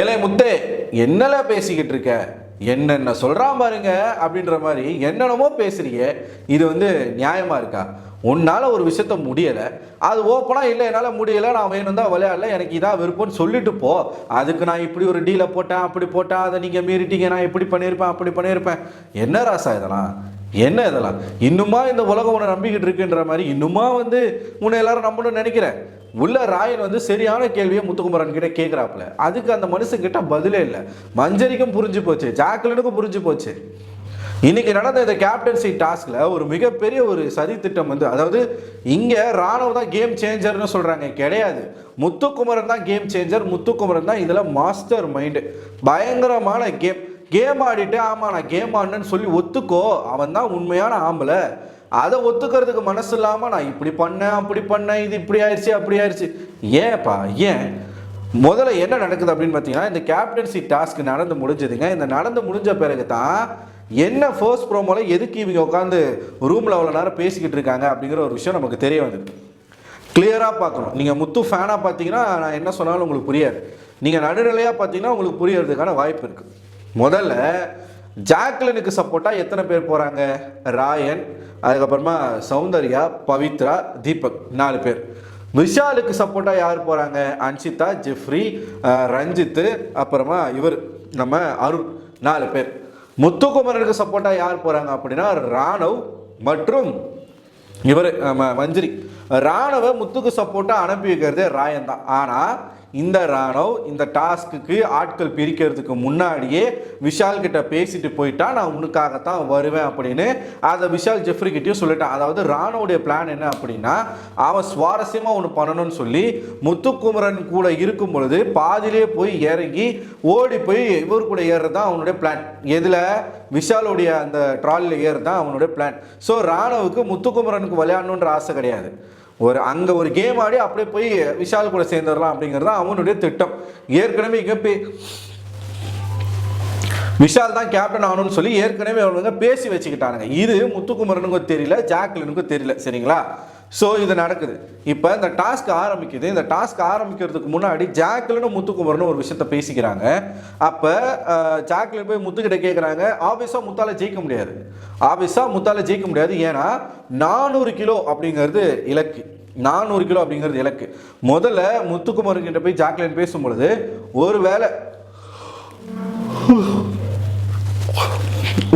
ஏழை முத்தே என்னல பேசிக்கிட்டு இருக்க என்னென்ன சொல்கிறான் பாருங்க அப்படின்ற மாதிரி என்னென்னமோ பேசுறியே. இது வந்து நியாயமாக இருக்கா? உன்னால் ஒரு விஷயத்த முடியலை. அது ஓப்பனாக இல்லை என்னால் முடியலை நான் வேணும் தான் விளையாடல எனக்கு இதான் விருப்பம்னு சொல்லிட்டு போ. அதுக்கு நான் இப்படி ஒரு டீலை போட்டேன் அப்படி போட்டேன் அதை நீங்கள் மீறிட்டீங்க நான் இப்படி பண்ணியிருப்பேன் அப்படி பண்ணியிருப்பேன். என்ன ராசா இதெல்லாம்? என்ன இதெல்லாம்? இன்னுமா இந்த உலகம் உன்னை நம்பிக்கிட்டு இருக்குன்ற மாதிரி இன்னுமா வந்து உன்னை எல்லாரும் நம்பணும்னு நினைக்கிறேன் உள்ள ராயன் வந்து சரியான கேள்வியை முத்துக்குமரன் கிட்ட கேட்குறாப்புல அதுக்கு அந்த மனுஷன் கிட்ட பதிலே இல்லை. மஞ்சரிக்கும் புரிஞ்சு போச்சு ஜாக்லினுக்கும் புரிஞ்சு போச்சு. இன்னைக்கு நடந்த இந்த கேப்டன்சி டாஸ்கில் ஒரு மிகப்பெரிய ஒரு சதி திட்டம் வந்து அதாவது இங்கே ராணுவ தான் கேம் சேஞ்சர்னு சொல்கிறாங்க கிடையாது. முத்துக்குமரன் தான் கேம் சேஞ்சர் முத்துக்குமரன் தான் இதில் மாஸ்டர் மைண்டு பயங்கரமான கேம் கேம் ஆடிட்டு ஆமாம் நான் கேம் ஆடினேன்னு சொல்லி ஒத்துக்கோ அவன் தான் உண்மையான ஆம்பளை. அதை ஒத்துக்கிறதுக்கு மனசு இல்லாமல் நான் இப்படி பண்ணேன் அப்படி பண்ணேன் இது இப்படி ஆயிடுச்சு அப்படி ஆயிடுச்சு. ஏன்ப்பா ஏன்? முதல்ல என்ன நடக்குது அப்படின்னு பார்த்தீங்கன்னா இந்த கேப்டன்சி டாஸ்க் நடந்து முடிஞ்சதுங்க. இந்த நடந்து முடிஞ்ச பிறகு தான் என்ன ஃபர்ஸ்ட் ப்ரோமோல எதுக்கு இவங்க உட்காந்து ரூமில் அவ்வளோ நேரம் பேசிக்கிட்டு இருக்காங்க அப்படிங்கிற ஒரு விஷயம் நமக்கு தெரிய வந்தது. கிளியராக பார்க்கணும். நீங்கள் முத்து ஃபேனாக பார்த்தீங்கன்னா நான் என்ன சொன்னாலும் உங்களுக்கு புரியாது. நீங்கள் நடுநிலையாக பார்த்தீங்கன்னா உங்களுக்கு புரியறதுக்கான வாய்ப்பு இருக்குது முதல்ல ஜாக்லினுக்கு சப்போர்ட்டாக எத்தனை பேர் போகிறாங்க ராயன் அதுக்கப்புறமா சௌந்தர்யா பவித்ரா தீபக் நாலு பேர். விஷாலுக்கு சப்போர்ட்டாக யார் போகிறாங்க அன்ஷிதா ஜெஃப்ரி ரஞ்சித்து அப்புறமா இவர் நம்ம அருண் நாலு பேர். முத்துக்குமரனுக்கு சப்போர்ட்டாக யார் போகிறாங்க அப்படின்னா ராணவ் மற்றும் இவர் மஞ்சரி. ராணுவ முத்துக்கு சப்போர்ட்டாக அனுப்பி வைக்கிறதே ராயன் தான். ஆனால் இந்த ராணவ் இந்த டாஸ்க்குக்கு ஆட்கள் பிரிக்கிறதுக்கு முன்னாடியே விஷால் கிட்ட பேசிட்டு போயிட்டா நான் உனக்காகத்தான் வருவேன் அப்படின்னு அதை விஷால் ஜெஃப்ரி கிட்டயும் சொல்லிட்டான் அதாவது ராணுவுடைய பிளான் என்ன அப்படின்னா அவன் சுவாரஸ்யமாக ஒன்று பண்ணணும்னு சொல்லி முத்துக்குமரன் கூட இருக்கும் பொழுது பாதிலே போய் இறங்கி ஓடி போய் இவர் கூட ஏறுறது தான் அவனுடைய பிளான் எதில்? விஷாலுடைய அந்த ட்ராலில் ஏறுறது தான் அவனுடைய பிளான் ஸோ ராணுவுக்கு முத்துக்குமரனுக்கு விளையாடணுன்ற ஆசை கிடையாது. ஒரு அங்கே ஒரு கேம் ஆடி அப்படியே போய் விஷால் கூட சேர்ந்துடலாம் அப்படிங்கிறது தான் அவனுடைய திட்டம். ஏற்கனவே இங்கே பே விஷால் தான் கேப்டன் ஆகணும்னு சொல்லி ஏற்கனவே அவனுங்க பேசி வச்சுக்கிட்டானுங்க. இது முத்துக்குமரனுக்கும் தெரியல ஜாக்லினுக்கும் தெரியல சரிங்களா? ஸோ இது நடக்குது. இப்போ இந்த டாஸ்க் ஆரம்பிக்குது. இந்த டாஸ்க் ஆரம்பிக்கிறதுக்கு முன்னாடி ஜாக்லின்னு முத்துக்குமரனும் ஒரு விஷயத்த பேசிக்கிறாங்க. அப்போ ஜாக்லின் போய் முத்துக்கிட்ட கேட்குறாங்க ஆஃபீஸாக முத்தால ஜெயிக்க முடியாது. ஆஃபீஸாக முத்தால ஜெயிக்க முடியாது. ஏன்னா நானூறு கிலோ அப்படிங்கிறது இலக்கு. நானூறு கிலோ அப்படிங்கிறது இலக்கு. முதல்ல முத்துக்குமரன் கிட்ட போய் ஜாக்லின் பேசும்பொழுது ஒரு வேளை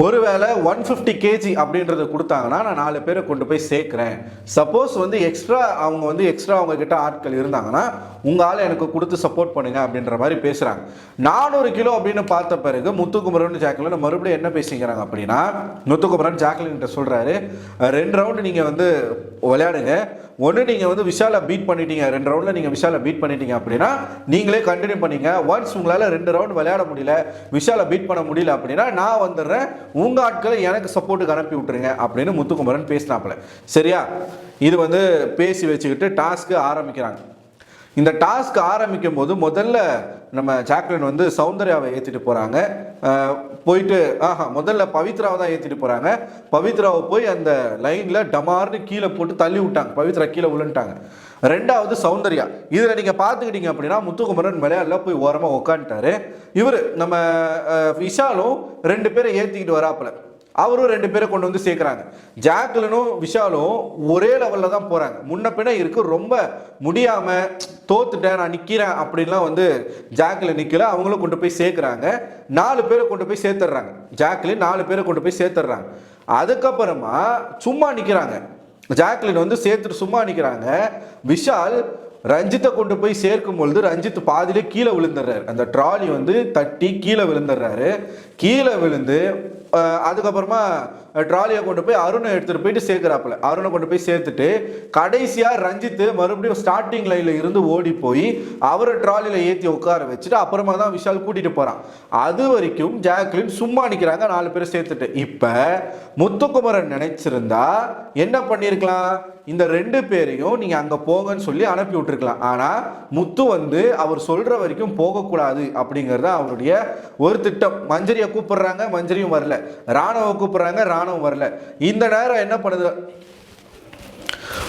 ஒருவேளை ஒன் ஃபிஃப்டி கேஜி அப்படின்றத கொடுத்தாங்கன்னா நான் நாலு பேரை கொண்டு போய் சேர்க்குறேன். சப்போஸ் வந்து எக்ஸ்ட்ரா அவங்க வந்து எக்ஸ்ட்ரா அவங்க கிட்ட ஆட்கள் இருந்தாங்கன்னா உங்கள் எனக்கு கொடுத்து சப்போர்ட் பண்ணுங்க அப்படின்ற மாதிரி பேசுகிறாங்க நானூறு கிலோ அப்படின்னு பார்த்த பிறகு முத்துக்குமரன் ஜாக்லின் மறுபடியும் என்ன பேசிக்கிறாங்க அப்படின்னா முத்துக்குமரன் ஜாக்லின் சொல்கிறாரு ரெண்டு ரவுண்டு நீங்கள் வந்து விளையாடுங்க. ஒன்று நீங்கள் வந்து விஷாலை பீட் பண்ணிட்டீங்க. ரெண்டு ரவுண்டில் நீங்கள் விஷாலை பீட் பண்ணிட்டீங்க அப்படின்னா நீங்களே கண்டினியூ பண்ணிங்க. ஒன்ஸ் உங்களால் ரெண்டு ரவுண்ட் விளையாட முடியல விஷாலை பீட் பண்ண முடியல அப்படின்னா நான் வந்துடுறேன். உங்கள் ஆட்களை எனக்கு சப்போர்ட்டுக்கு அனுப்பி விட்டுருங்க. அப்படின்னு முத்துக்குமரன் பேசினாப்புல. சரியா? இது வந்து பேசி வச்சுக்கிட்டு டாஸ்க்கு ஆரம்பிக்கிறாங்க. இந்த டாஸ்க் ஆரம்பிக்கும் போது முதல்ல நம்ம ஜாக்லின் வந்து சௌந்தர்யாவை ஏற்றிட்டு போகிறாங்க போயிட்டு ஆஹா முதல்ல பவித்ராவை தான் ஏற்றிட்டு போகிறாங்க பவித்ராவை போய் அந்த லைனில் டமார்னு கீழே போட்டு தள்ளி விட்டாங்க. பவித்ரா கீழே விழுந்துட்டாங்க. ரெண்டாவது சௌந்தர்யா. இதில் நீங்கள் பார்த்துக்கிட்டீங்க அப்படின்னா முத்துக்குமரன் விளையாடல போய் ஓரமாக உக்காந்துட்டாரு. இவர் நம்ம விஷாலும் ரெண்டு பேரை ஏற்றிக்கிட்டு வராப்புல. அவரும் ரெண்டு பேரை கொண்டு வந்து சேர்க்குறாங்க. ஜாக்லினும் விஷாலும் ஒரே லெவலில் தான் போகிறாங்க முன்ன பின்ன இருக்கு ரொம்ப முடியாமல் தோத்துட்டேன் நான் நிற்கிறேன் அப்படின்லாம் வந்து ஜாக்கில் நிற்கல அவங்களும் கொண்டு போய் சேர்க்குறாங்க. நாலு பேரை கொண்டு போய் சேர்த்துட்றாங்க. ஜாக்லின் நாலு பேரை கொண்டு போய் சேர்த்துட்றாங்க. அதுக்கப்புறமா சும்மா நிற்கிறாங்க ஜாக்லின் வந்து சேர்த்துட்டு சும்மா நிற்கிறாங்க விஷால் ரஞ்சித்தை கொண்டு போய் சேர்க்கும் பொழுது ரஞ்சித் பாதியிலே கீழே விழுந்துடுறாரு. அந்த ட்ராலி வந்து தட்டி கீழே விழுந்துடுறாரு. கீழே விழுந்து அதுக்கப்புறமா ட்ராலியை கொண்டு போய் அருணை எடுத்துகிட்டு போயிட்டு சேர்க்குறாப்புல. அருணை கொண்டு போய் சேர்த்துட்டு கடைசியாக ரஞ்சித் மறுபடியும் ஸ்டார்டிங் லைனில் இருந்து ஓடி போய் அவரை ட்ராலியில் ஏற்றி உட்கார வச்சுட்டு அப்புறமா தான் விஷால் கூட்டிகிட்டு போகிறான் அது வரைக்கும் ஜாக்லின் சும்மா நிற்கிறாங்க நாலு பேரை சேர்த்துட்டு. இப்போ முத்துக்குமரன் நினைச்சிருந்தா என்ன பண்ணியிருக்கலாம் இந்த ரெண்டு பேரையும் நீங்கள் அங்கே போங்கன்னு சொல்லி அனுப்பி விட்டுருக்கலாம். ஆனால் முத்து வந்து அவர் சொல்கிற வரைக்கும் போகக்கூடாது அப்படிங்கிறது அவருடைய ஒரு திட்டம். மஞ்சரியை கூப்பிடுறாங்க மஞ்சரியும் வரல. ராணுவ கூப்பிடுறாங்க ராணுவம் வரல. இந்த நேரம் என்ன பண்ணுது?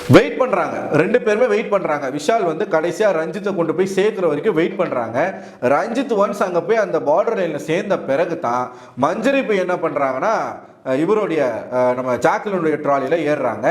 வெயிட் பண்றாங்க. ரெண்டு பேருமே வெயிட் பண்றாங்க. விஷால் வந்து கடைசியா ரஞ்சித்தை கொண்டு போய் சேர்க்குற வரைக்கும் வெயிட் பண்றாங்க. ரஞ்சித் ஒன்ஸ் அங்க போய் அந்த பார்டர் லைனில் சேர்ந்த பிறகு தான் மஞ்சரி போய் என்ன பண்றாங்கன்னா இவருடைய நம்ம ஜாக்லினுடைய ட்ராலியில் ஏறுறாங்க.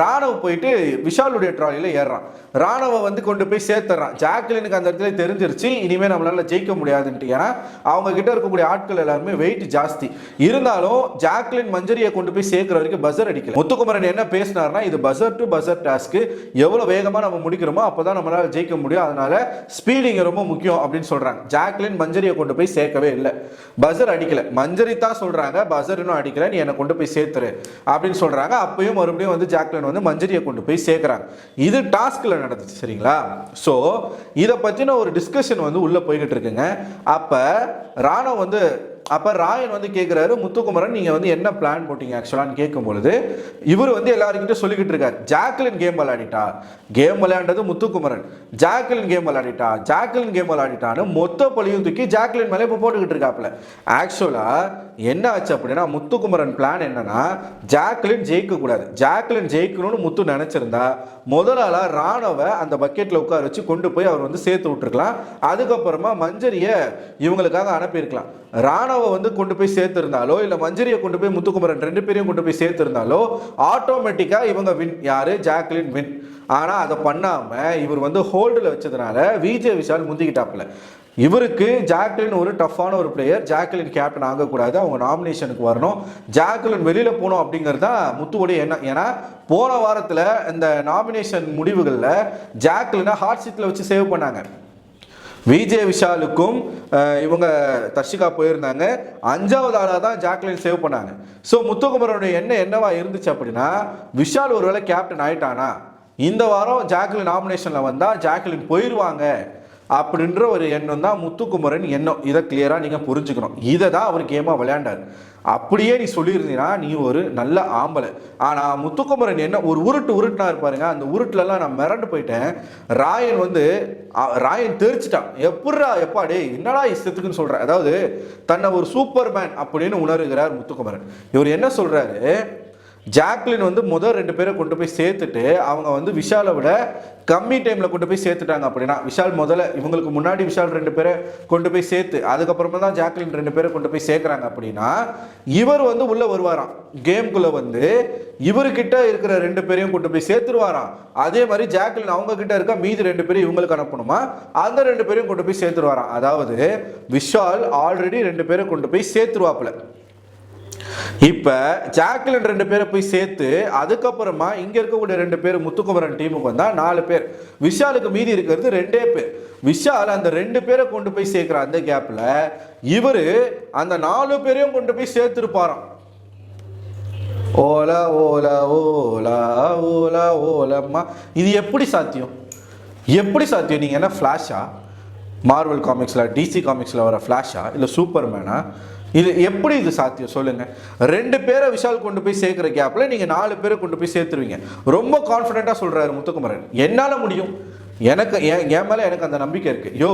ராணுவ போயிட்டு விஷாலுடைய ட்ராலியில் ஏறுறான். ராணவ வந்து கொண்டு போய் சேர்த்துறான். ஜாக்லினுக்கு அந்த இடத்துல தெரிஞ்சிருச்சு இனிமேல் நம்மளால ஜெயிக்க முடியாதுன்ட்டு ஏன்னா அவங்க கிட்ட இருக்கக்கூடிய ஆட்கள் எல்லாருமே வெயிட் ஜாஸ்தி. இருந்தாலும் ஜாக்லின் மஞ்சரியை கொண்டு போய் சேர்க்குற வரைக்கும் பஸர் அடிக்கல. முத்துக்குமரன் என்ன பேசினார்னா இது பஸர் டு பஸர் டாஸ்க்கு எவ்வளோ வேகமாக நம்ம முடிக்கிறோமோ அப்போ தான் நம்மளால் ஜெயிக்க முடியும். அதனால ஸ்பீடிங் ரொம்ப முக்கியம் அப்படின்னு சொல்கிறாங்க ஜாக்லின் மஞ்சரியை கொண்டு போய் சேர்க்கவே இல்லை. பஸர் அடிக்கல. மஞ்சரி தான் சொல்கிறாங்க பசர் இன்னும் அடிக்கல. நீ என்னை கொண்டு போய் சேர்த்துரு அப்படின்னு சொல்றாங்க. அப்பயும் மறுபடியும் வந்து ஜாக்லின் வந்து மஞ்சரியை கொண்டு போய் சேர்க்குறாங்க. இது டாஸ்கில் நடந்துச்சு சரிங்களா? ஸோ இதை பற்றின ஒரு டிஸ்கஷன் வந்து உள்ளே போய்கிட்டு இருக்குங்க. அப்போ ராணவ் வந்து அப்போ ராயன் வந்து கேட்குறாரு முத்துக்குமரன் நீங்கள் வந்து என்ன பிளான் போட்டீங்க ஆக்சுவலான்னு கேட்கும் பொழுது இவர் வந்து எல்லாருக்கிட்ட சொல்லிக்கிட்டு இருக்கார். ஜாக்லின் கேம் விளையாடிட்டா? கேம் விளையாண்டது முத்துக்குமரன். ஜாக்லின் கேம் விளையாடிட்டா? ஜாக்லின் கேம் விளையாடிட்டான்னு மொத்த பழியும் தூக்கி ஜாக்லின் மேலே இப்போ போட்டுக்கிட்டு இருக்காப்புல. ஆக்சுவலாக என்ன ஆச்சு அப்படின்னா முத்துக்குமரன் பிளான் என்னன்னா ஜாக்லின் ஜெயிக்கக்கூடாது. ஜாக்லின் ஜெயிக்கணும்னு முத்து நினச்சிருந்தா முதலாளாக ராணவ அந்த பக்கெட்டில் உட்கார வச்சு கொண்டு போய் அவர் வந்து சேர்த்து விட்டுருக்கலாம். அதுக்கப்புறமா மஞ்சரியை இவங்களுக்காக அனுப்பியிருக்கலாம். ராணாவை வந்து கொண்டு போய் சேர்த்துருந்தாலோ இல்லை மஞ்சரியை கொண்டு போய் முத்துக்குமரன் ரெண்டு பேரையும் கொண்டு போய் சேர்த்துருந்தாலோ ஆட்டோமேட்டிக்காக இவங்க வின் யார்? ஜாக்லின் வின் ஆனால் அதை பண்ணாமல் இவர் வந்து ஹோல்டில் வச்சதுனால விஜய் விஷால் முந்திக்கிட்டாப்புல. இவருக்கு ஜாக்லின் ஒரு டஃப்பான ஒரு பிளேயர் ஜாக்லின் கேப்டன் ஆகக்கூடாது. அவங்க நாமினேஷனுக்கு வரணும். ஜாக்லின் வெளியில் போகணும் அப்படிங்கிறது தான் முத்துவோடைய எண்ணம். ஏன்னா போன வாரத்தில் இந்த நாமினேஷன் முடிவுகளில் ஜாக்லினை ஹார்ட் சீட்டில் வச்சு சேவ் பண்ணாங்க. விஜய் விஷாலுக்கும் இவங்க தர்ஷிகா போயிருந்தாங்க. அஞ்சாவது ஆளாக தான் ஜாக்லின் சேவ் பண்ணாங்க. ஸோ முத்துக்குமரனுடைய எண்ணம் என்னவா இருந்துச்சு அப்படின்னா விஷால் ஒருவேளை கேப்டன் ஆயிட்டானா? இந்த வாரம் ஜாக்லின் நாமினேஷனில் வந்தால் ஜாக்லின் போயிடுவாங்க அப்படின்ற ஒரு எண்ணம் தான் முத்துக்குமரன் எண்ணம். இதை கிளியராக நீங்கள் புரிஞ்சுக்கணும். இதை தான் அவர் கேமாக விளையாண்டார். அப்படியே நீ சொல்லியிருந்தீங்கன்னா நீ ஒரு நல்ல ஆம்பளை. ஆனால் முத்துக்குமரன் என்ன ஒரு உருட்டு உருட்டுனா இருப்பாருங்க. அந்த உருட்டுலலாம் நான் மிரண்டு போயிட்டேன். ராயன் வந்து ராயன் தெரிச்சிட்டான் எப்பட்றா எப்பா என்னடா இஷ்டத்துக்குன்னு சொல்கிறேன் அதாவது தன்னை ஒரு சூப்பர் மேன் அப்படின்னு உணர்கிறார் முத்துக்குமரன். இவர் என்ன சொல்கிறாரு ஜாக்லின் வந்து முதல் ரெண்டு பேரை கொண்டு போய் சேர்த்துட்டு அவங்க வந்து விஷாலை விட கம்மி டைமில் கொண்டு போய் சேர்த்துட்டாங்க அப்படின்னா விஷால் முதல்ல இவங்களுக்கு முன்னாடி விஷால் ரெண்டு பேரை கொண்டு போய் சேர்த்து அதுக்கப்புறமா தான் ஜாக்லின் ரெண்டு பேரை கொண்டு போய் சேர்க்குறாங்க அப்படின்னா இவர் வந்து உள்ளே வருவாராம். கேம்குள்ளே வந்து இவர்கிட்ட இருக்கிற ரெண்டு பேரையும் கொண்டு போய் சேர்த்துருவாராம். அதே மாதிரி ஜாக்லின் அவங்க கிட்ட இருக்க மீதி ரெண்டு பேரும் இவங்களுக்கு அனுப்பணுமா? அந்த ரெண்டு பேரையும் கொண்டு போய் சேர்த்துருவாராம். அதாவது விஷால் ஆல்ரெடி ரெண்டு பேரை கொண்டு போய் சேர்த்துருவாப்புல. இப்போ ஜாக்லின் ரெண்டு பேரை போய் சேர்த்து அதுக்கப்புறமா இங்கே இருக்கக்கூடிய ரெண்டு பேர் முத்துக்குமரன் டீமுக்கு வந்தால் நாலு பேர். விஷாலுக்கு மீதி இருக்கிறது ரெண்டே பேர். விஷால் அந்த ரெண்டு பேரை கொண்டு போய் சேர்க்குற அந்த கேப்பில் இவர் அந்த நாலு பேரையும் கொண்டு போய் சேர்த்துருப்பாராம். ஓலா ஓலா ஓலா ஓலா ஓலம்மா. இது எப்படி சாத்தியம்? எப்படி சாத்தியம்? நீங்கள் என்ன ஃப்ளாஷா மார்வல் காமிக்ஸில் டிசி காமிக்ஸில் வர ஃப்ளாஷா இல்லை சூப்பர்மேனா இது எப்படி இது சாத்தியம்? சொல்லுங்க. ரெண்டு பேரை விஷால் கொண்டு போய் சேர்க்குற கேப்பில் நீங்கள் நாலு பேரை கொண்டு போய் சேர்த்துருவீங்க. ரொம்ப கான்ஃபிடென்ட்டாக சொல்கிறாரு முத்துக்குமரன். என்னால் முடியும்? எனக்கு என் என் மேலே எனக்கு அந்த நம்பிக்கை இருக்குது யோ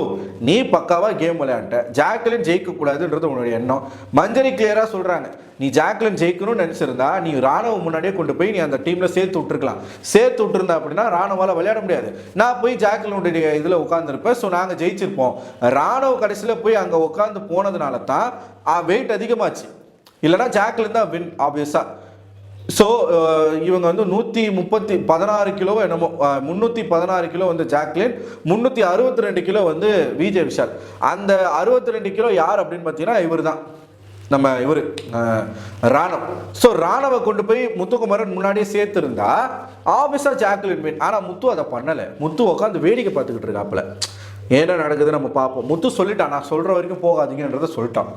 நீ பக்காவாக கேம் விளையாண்ட ஜாக்லின் ஜெயிக்கக்கூடாதுன்றது உன்னுடைய எண்ணம். மஞ்சரி கிளியராக சொல்கிறாங்க நீ ஜாக்லின் ஜெயிக்கணும்னு நினச்சிருந்தா நீ ராணுவம் முன்னாடியே கொண்டு போய் நீ அந்த டீமில் சேர்த்து விட்டுருக்கலாம். சேர்த்து விட்டுருந்தா அப்படின்னா ராணுவால் விளையாட முடியாது. நான் போய் ஜாக்லினுடைய இதில் உட்காந்துருப்பேன் ஸோ நாங்கள் ஜெயிச்சிருப்போம். ராணுவ கடைசியில் போய் அங்கே உட்காந்து போனதுனால தான் வெயிட் அதிகமாச்சு. இல்லைனா ஜாக்லின் தான் வின் ஆப்வியஸாக ஸோ uh, இவங்க வந்து நூற்றி முப்பத்தி பதினாறு கிலோ என்னமோ uh, முந்நூற்றி பதினாறு கிலோ வந்து ஜாக்லின் முந்நூற்றி அறுபத்தி ரெண்டு கிலோ வந்து விஜய் விஷால். அந்த அறுபத்தி ரெண்டு கிலோ யார் அப்படின்னு பார்த்தீங்கன்னா இவர் தான் நம்ம இவர் uh, ராணவ். ஸோ ராணவை கொண்டு போய் முத்துக்குமரன் முன்னாடியே சேர்த்துருந்தா ஆஃபீஸாக ஜாக்லின் மீன். ஆனால் முத்து அதை பண்ணலை. முத்து உட்காந்து வேடிக்கை பார்த்துக்கிட்டு இருக்காப்புல. என்ன நடக்குது நம்ம பார்ப்போம். முத்து சொல்லிட்டான். நான் சொல்கிற வரைக்கும் போகாதீங்கன்றதை சொல்லிட்டான்.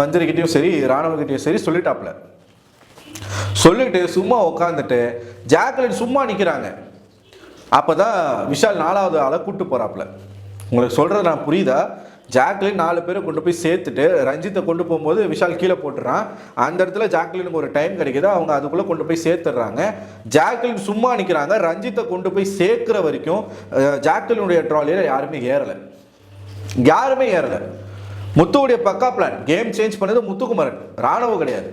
மந்திரிக்கிட்டையும் சரி ராணவகிட்டையும் சரி சொல்லிட்டாப்புல. சொல்லிட்டு சும்மா உட்காந்துட்டு ஜாக்லின் சும்மா நிற்கிறாங்க அப்போ தான் விஷால் நாலாவது ஆளை கூப்பிட்டு போகிறாப்புல உங்களுக்கு சொல்கிறது நான் புரியுதா? ஜாக்லின் நாலு பேரை கொண்டு போய் சேர்த்துட்டு ரஞ்சித்தை கொண்டு போகும்போது விஷால் கீழே போட்டுறான். அந்த இடத்துல ஜாக்லினுக்கு ஒரு டைம் கிடைக்கிது அவங்க அதுக்குள்ளே கொண்டு போய் சேர்த்துடுறாங்க. ஜாக்லின் சும்மா நிற்கிறாங்க ரஞ்சித்தை கொண்டு போய் சேர்க்குற வரைக்கும் ஜாக்லினுடைய ட்ராலியில் யாருமே ஏறலை. யாருமே ஏறலை. முத்துவுடைய பக்கா பிளான் கேம் சேஞ்ச் பண்ணது முத்துக்குமரன் ராணுவம் கிடையாது.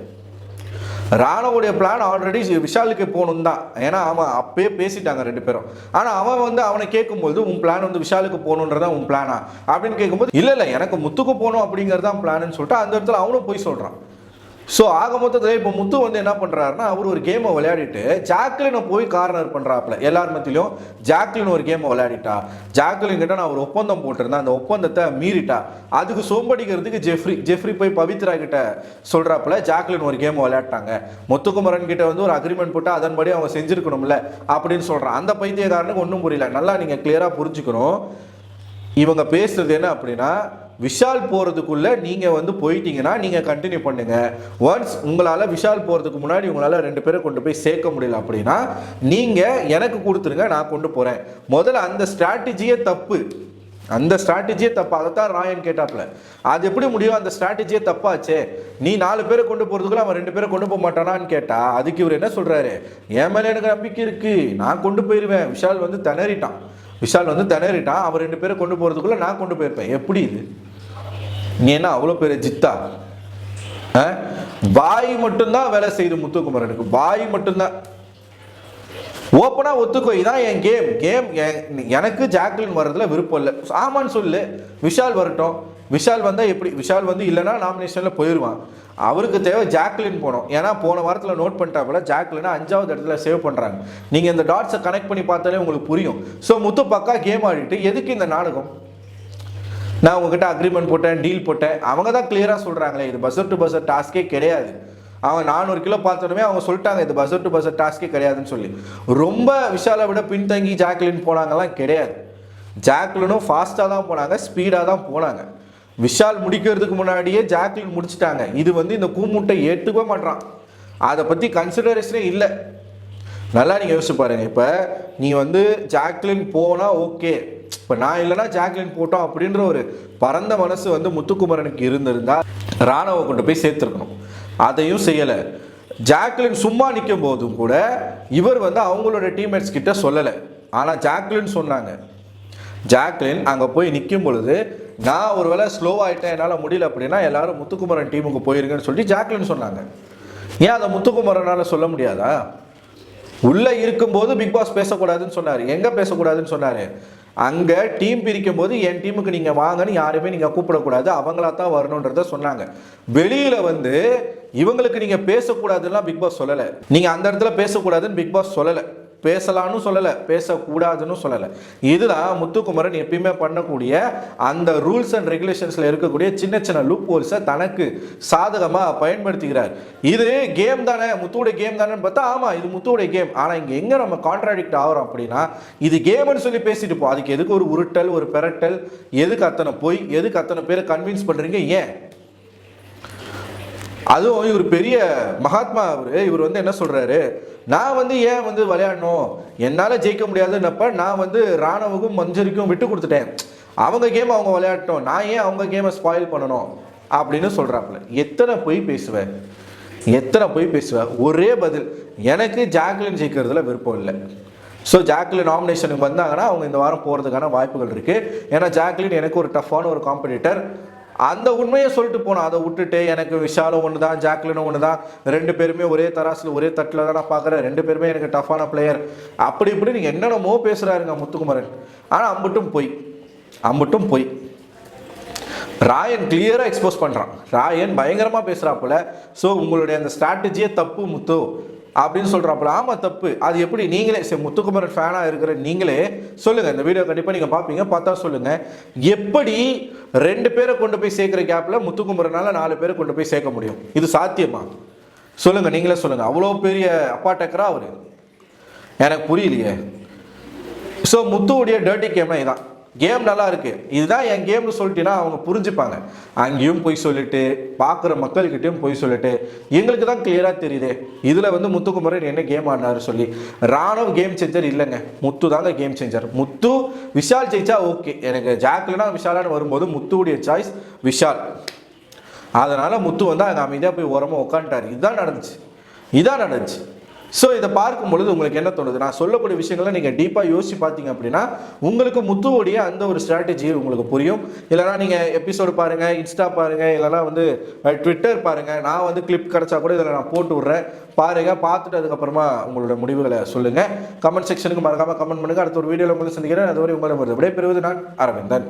ராணவுடைய பிளான் ஆல்ரெடி விஷாலுக்கு போகணும் தான். ஏன்னா அவன் அப்பயே பேசிட்டாங்க ரெண்டு பேரும். ஆனால் அவன் வந்து அவனை கேட்கும்போது உன் பிளான் வந்து விஷாலுக்கு போகணுன்றதான் உன் பிளானா அப்படின்னு கேட்கும்போது இல்லை இல்லை எனக்கு முத்துக்கு போகணும் அப்படிங்கிறது தான் பிளான்னு சொல்லிட்டு அந்த இடத்துல அவனும் போய் சொல்கிறான் ஸோ ஆக மொத்தத்தில் இப்போ முத்து வந்து என்ன பண்ணுறாருன்னா அவர் ஒரு கேமை விளையாடிட்டு ஜாக்லினை போய் கார்னர் பண்ணுறாப்புல எல்லார் மத்தியிலும் ஜாக்லின் ஒரு கேமை விளையாடிட்டா. ஜாக்லின் கிட்ட நான் ஒரு ஒப்பந்தம் போட்டிருந்தேன். அந்த ஒப்பந்தத்தை மீறிட்டா. அதுக்கு சோம்படிக்கிறதுக்கு ஜெஃப்ரி ஜெஃப்ரி போய் பவித்ரா கிட்ட சொல்கிறாப்புல ஜாக்லின் ஒரு கேமை விளையாட்டாங்க. முத்துக்குமரன் கிட்ட வந்து ஒரு அக்ரிமெண்ட் போட்டு அதன்படி அவங்க செஞ்சுருக்கணும்ல அப்படின்னு சொல்கிறான் அந்த பைத்தியக்காரனுக்கு ஒன்றும் புரியல. நல்லா நீங்கள் கிளியராக புரிஞ்சுக்கணும். இவங்க பேசுறது என்ன அப்படின்னா விஷால் போகிறதுக்குள்ளே நீங்கள் வந்து போயிட்டீங்கன்னா நீங்கள் கண்டினியூ பண்ணுங்கள் ஒன்ஸ் உங்களால் விஷால் போகிறதுக்கு முன்னாடி உங்களால் ரெண்டு பேரை கொண்டு போய் சேர்க்க முடியல அப்படின்னா நீங்கள் எனக்கு கொடுத்துருங்க நான் கொண்டு போகிறேன் முதல்ல அந்த ஸ்ட்ராட்டஜியே தப்பு. அந்த ஸ்ட்ராட்டஜியே தப்பு. அதை தான் ராயன் கேட்டாப்ல அது எப்படி முடியும்? அந்த ஸ்ட்ராட்டஜியே தப்பாச்சே. நீ நாலு பேரை கொண்டு போகிறதுக்குள்ள அவன் ரெண்டு பேரை கொண்டு போக மாட்டானான்னு கேட்டால் அதுக்கு இவர் என்ன சொல்கிறாரு என் மேலே எனக்கு நம்பிக்கை இருக்குது நான் கொண்டு போயிடுவேன் விஷால் வந்து திணறிட்டான். விஷால் வந்து திணறிட்டான். அவன் ரெண்டு பேரை கொண்டு போகிறதுக்குள்ளே நான் கொண்டு போயிருப்பேன். எப்படி இது? நீ என்ன அவ்வளோ பெரிய ஜித்தா? ஆ? வாய் மட்டும்தான் வேலை செய்யுது முத்துக்குமரனுக்கு. வாய் மட்டும்தான். ஓப்பனா ஒத்துக்கோ இதான் என் கேம் கேம் எனக்கு ஜாக்லின் வர்றதுல விருப்பம் இல்லை. ஆமான்னு சொல்லு. விஷால் வரட்டும். விஷால் வந்தால் எப்படி? விஷால் வந்து இல்லைன்னா நாமினேஷனில் போயிடுவான் அவருக்கு தேவை ஜாக்லின் போனோம் ஏன்னா போன வாரத்தில் நோட் பண்ணிட்டாப்புல ஜாக்லினா அஞ்சாவது இடத்துல சேவ் பண்ணுறாங்க நீங்கள் இந்த டாட்ஸை கனெக்ட் பண்ணி பார்த்தாலே உங்களுக்கு புரியும். ஸோ முத்து பக்கா கேம் ஆடிட்டு எதுக்கு இந்த நாடகம்? நான் உங்ககிட்ட அக்ரிமெண்ட் போட்டேன் டீல் போட்டேன். அவங்க தான் கிளியராக சொல்கிறாங்களே இது பஸ்ஸர் டு பஸ்ஸர் டாஸ்கே கிடையாது. அவங்க நானூறு கிலோ பார்த்தோன்னே அவங்க சொல்லிட்டாங்க இது பஸ்ஸர் டு பஸ்ஸர் டாஸ்கே கிடையாதுன்னு சொல்லி. ரொம்ப விஷாலை விட பின்தங்கி ஜாக்லின் போனாங்கலாம் கிடையாது. ஜாக்லினும் ஃபாஸ்ட்டாக தான் போனாங்க ஸ்பீடாக தான் போனாங்க. விஷால் முடிக்கிறதுக்கு முன்னாடியே ஜாக்லின் முடிச்சிட்டாங்க. இது வந்து இந்த கூமுட்டை ஏற்றுக்கவே மாட்றான். அதை பற்றி கன்சிடரேஷனே இல்லை. நல்லா நீங்கள் யோசிச்சு பாருங்க. இப்போ நீ வந்து ஜாக்லின் போனால் ஓகே இப்போ நான் இல்லைன்னா ஜாக்லின் போட்டோம் அப்படின்ற ஒரு பரந்த மனசு வந்து முத்துக்குமரனுக்கு இருந்திருந்தால் ராணுவ கொண்டு போய் சேர்த்துருக்கணும். அதையும் செய்யலை. ஜாக்லின் சும்மா நிற்கும் போதும் கூட இவர் வந்து அவங்களோட டீம்மேட்ஸ் கிட்ட சொல்லலை. ஆனால் ஜாக்லின் சொன்னாங்க. ஜாக்லின் அங்கே போய் நிற்கும் பொழுது நான் ஒருவேளை ஸ்லோ ஆகிட்டேன் என்னால் முடியல அப்படின்னா எல்லாரும் முத்துக்குமரன் டீமுக்கு போயிருங்கன்னு சொல்லிட்டு ஜாக்லின் சொன்னாங்க. ஏன் அதை முத்துக்குமரனால் சொல்ல முடியாதா? உள்ளே இருக்கும்போது பிக் பாஸ் பேசக்கூடாதுன்னு சொன்னார். எங்கே பேசக்கூடாதுன்னு சொன்னார்? அங்கே டீம் பிரிக்கும் போது என் டீமுக்கு நீங்கள் வாங்கன்னு யாருமே நீங்கள் கூப்பிடக்கூடாது. அவங்களா தான் வரணுன்றத சொன்னாங்க. வெளியில் வந்து இவங்களுக்கு நீங்கள் பேசக்கூடாதுன்னா பிக் பாஸ் சொல்லலை. நீங்கள் அந்த இடத்துல பேசக்கூடாதுன்னு பிக் பாஸ் சொல்லலை. பேசலாம்னு சொல்லலை பேசக்கூடாதுன்னு சொல்லலை. இதுதான் முத்துக்குமரன் எப்பயுமே பண்ணக்கூடிய அந்த ரூல்ஸ் அண்ட் ரெகுலேஷன்ஸில் இருக்கக்கூடிய சின்ன சின்ன லூப் ஹோல்ஸை தனக்கு சாதகமாக பயன்படுத்திக்கிறார். இது கேம் தானே முத்துவோட கேம் தானேன்னு பார்த்தா ஆமாம் இது முத்துவோட கேம் ஆனால் இங்கே எங்கே நம்ம கான்ட்ராடிக்ட் ஆகிறோம் அப்படின்னா இது கேம்னு சொல்லி பேசிட்டு போ. அதுக்கு எதுக்கு ஒரு உருட்டல் ஒரு பெரட்டல்? எதுக்கு அத்தனை போய்? எதுக்கு அத்தனை பேரை கன்வின்ஸ் பண்ணுறீங்க ஏன்? அதுவும் இவர் பெரிய மகாத்மா அவர். இவர் வந்து என்ன சொல்றாரு? நான் வந்து ஏன் வந்து விளையாடணும்? என்னால் ஜெயிக்க முடியாதுன்னப்ப நான் வந்து ராணுவுக்கும் மஞ்சரிக்கும் விட்டு கொடுத்துட்டேன். அவங்க கேம் அவங்க விளையாடட்டும். நான் ஏன் அவங்க கேமை ஸ்பாயில் பண்ணணும்? அப்படின்னு சொல்கிறாப்புல எத்தனை பொய் பேசுவேன் எத்தனை பொய் பேசுவேன் ஒரே பதில். எனக்கு ஜாக்லின் ஜெயிக்கிறதுல விருப்பம் இல்லை. ஸோ ஜாக்லின் நாமினேஷனுக்கு வந்தாங்கன்னா அவங்க இந்த வாரம் போகிறதுக்கான வாய்ப்புகள் இருக்குது ஏன்னா ஜாக்லின் எனக்கு ஒரு டஃப்பான ஒரு காம்படிட்டர் அந்த உண்மையை சொல்லிட்டு போனோம் அதை விட்டுட்டு எனக்கு விஷாலும் ஒன்று தான் ஜாக்லினும் ஒன்று தான் ரெண்டு பேருமே ஒரே தராசில் ஒரே தட்டில் தான் நான் பார்க்குறேன். ரெண்டு பேருமே எனக்கு டஃப்பான பிளேயர் அப்படி இப்படி நீங்கள் என்னென்னமோ பேசுகிறாருங்க முத்துக்குமரன். ஆனால் அம்பட்டும் போய். அம்பட்டும் போய். ராயன் கிளியராக எக்ஸ்போஸ் பண்ணுறான் ராயன் பயங்கரமாக பேசுகிறாப்புல ஸோ உங்களுடைய அந்த ஸ்ட்ராட்டஜியே தப்பு முத்து. அப்படின்னு சொல்கிறாப்புல ஆமாம் தப்பு. அது எப்படி? நீங்களே சரி முத்துக்குமரன் ஃபேனாக இருக்கிற நீங்களே சொல்லுங்கள் இந்த வீடியோ கண்டிப்பாக நீங்கள் பார்ப்பீங்க பார்த்தா சொல்லுங்கள் எப்படி ரெண்டு பேரை கொண்டு போய் சேர்க்குற கேப்பில் முத்துக்குமரனால் நாலு பேரை கொண்டு போய் சேர்க்க முடியும்? இது சாத்தியமா? சொல்லுங்கள் நீங்களே சொல்லுங்கள் அவ்வளோ பெரிய அப்பா டக்கரா அவர்? எனக்கு புரியலையே. ஸோ முத்துவுடைய டர்ட்டி கேம்னா இதான். கேம் நல்லா இருக்குது இதுதான் என் கேம்னு சொல்லிட்டீங்கன்னா அவங்க புரிஞ்சுப்பாங்க. அங்கேயும் போய் சொல்லிட்டு பார்க்குற மக்கள்கிட்டையும் போய் சொல்லிட்டு எங்களுக்கு தான் கிளியராக தெரியுது. இதில் வந்து முத்துக்குமரன் என்ன கேம் ஆடினாரு சொல்லி. ராணுவ கேம் சேஞ்சர் இல்லைங்க. முத்து தாங்க கேம் சேஞ்சர் முத்து விஷால் ஜெயிச்சா ஓகே எனக்கு ஜாக்லினா விஷாலான்னு வரும்போது முத்துவுடைய சாய்ஸ் விஷால். அதனால் முத்து வந்து அங்கே அமைதியாக போய் ஓரமாக உட்காந்துட்டார் இதுதான் நடந்துச்சு. இதான் நடந்துச்சு. ஸோ இதை பார்க்கும் பொழுது உங்களுக்கு என்ன தோணுது நான் சொல்லக்கூடிய விஷயங்களை நீங்கள் டீப்பாக யோசிச்சு பார்த்தீங்க அப்படின்னா உங்களுக்கு முத்துவோடைய அந்த ஒரு ஸ்ட்ராட்டஜி உங்களுக்கு புரியும். இல்லைனா நீங்கள் எபிசோடு பாருங்கள் இன்ஸ்டா பாருங்கள் இல்லைனா வந்து ட்விட்டர் பாருங்கள் நான் வந்து கிளிப் கிடச்சா கூட இதில் நான் போட்டு விட்றேன். பாருங்கள் பார்த்துட்டு அதுக்கப்புறமா உங்களோட முடிவுகளை சொல்லுங்கள் கமெண்ட் செக்ஷனுக்கு மறக்காமல் கமெண்ட் பண்ணுங்கள் அடுத்த ஒரு வீடியோவில் உங்களை சந்திக்கிறேன். அதுவரை உங்களை விடைபெறுவது நான் அரவிந்தன்.